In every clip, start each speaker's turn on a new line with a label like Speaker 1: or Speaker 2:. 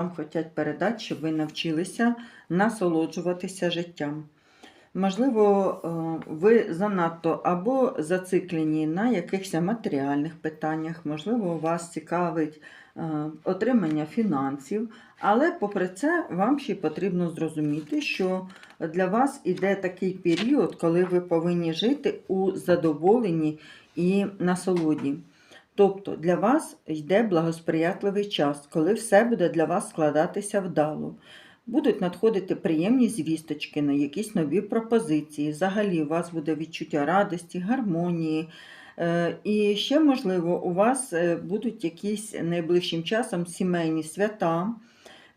Speaker 1: Вам хочуть передати, щоб ви навчилися насолоджуватися життям. Можливо, е, ви занадто або зациклені на якихось матеріальних питаннях, можливо, вас цікавить е, отримання фінансів, але попри це вам ще потрібно зрозуміти, що для вас іде такий період, коли ви повинні жити у задоволенні і насолоді. Тобто для вас йде благосприятливий час, коли все буде для вас складатися вдало. Будуть надходити приємні звісточки на якісь нові пропозиції. Взагалі, у вас буде відчуття радості, гармонії. Е, І ще, можливо, у вас е, будуть якісь найближчим часом сімейні свята.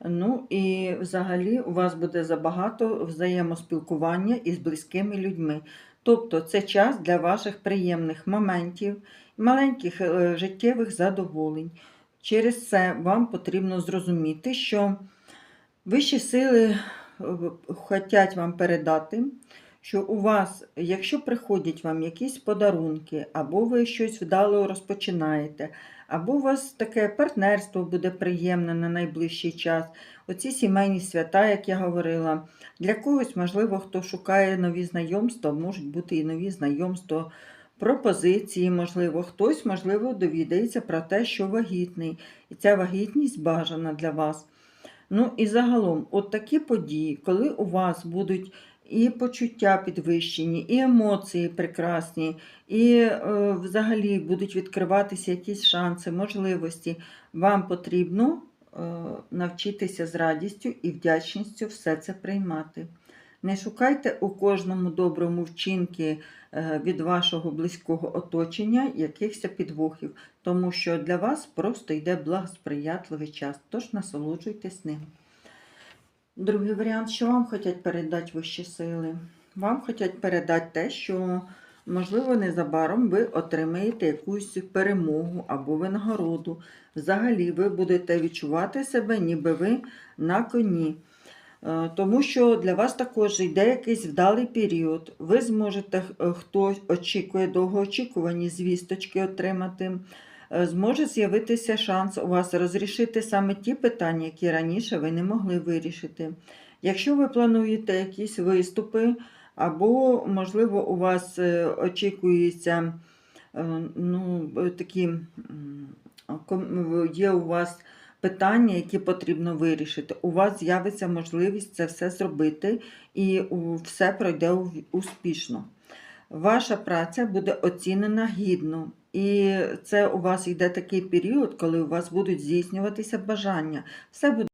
Speaker 1: Ну і взагалі у вас буде забагато взаємоспілкування із близькими людьми. Тобто це час для ваших приємних моментів, маленьких е, життєвих задоволень. Через це вам потрібно зрозуміти, що вищі сили хочуть вам передати, що у вас, якщо приходять вам якісь подарунки, або ви щось вдало розпочинаєте, або у вас таке партнерство буде приємне на найближчий час, оці сімейні свята, як я говорила, для когось, можливо, хто шукає нові знайомства, можуть бути і нові знайомства, пропозиції, можливо, хтось, можливо, довідається про те, що вагітний, і ця вагітність бажана для вас. Ну і загалом, от такі події, коли у вас будуть і почуття підвищені, і емоції прекрасні, і е, взагалі будуть відкриватися якісь шанси, можливості, вам потрібно е, навчитися з радістю і вдячністю все це приймати. Не шукайте у кожному доброму вчинки е, від вашого близького оточення якихось підвохів, тому що для вас просто йде благосприятливий час, тож насолоджуйтесь ним. Другий варіант, що вам хочуть передати вищі сили? Вам хочуть передати те, що, можливо, незабаром ви отримаєте якусь перемогу або винагороду. Взагалі, ви будете відчувати себе, ніби ви на коні. Е, Тому що для вас також йде якийсь вдалий період. Ви зможете, е, хто очікує довгоочікувані звісточки отримати. Е, Зможе з'явитися шанс у вас розрішити саме ті питання, які раніше ви не могли вирішити. Якщо ви плануєте якісь виступи, або, можливо, у вас е, очікується е, ну, такі є у вас питання, які потрібно вирішити. У вас з'явиться можливість це все зробити, і все пройде успішно. Ваша праця буде оцінена гідно. І це у вас йде такий період, коли у вас будуть здійснюватися бажання. Все буде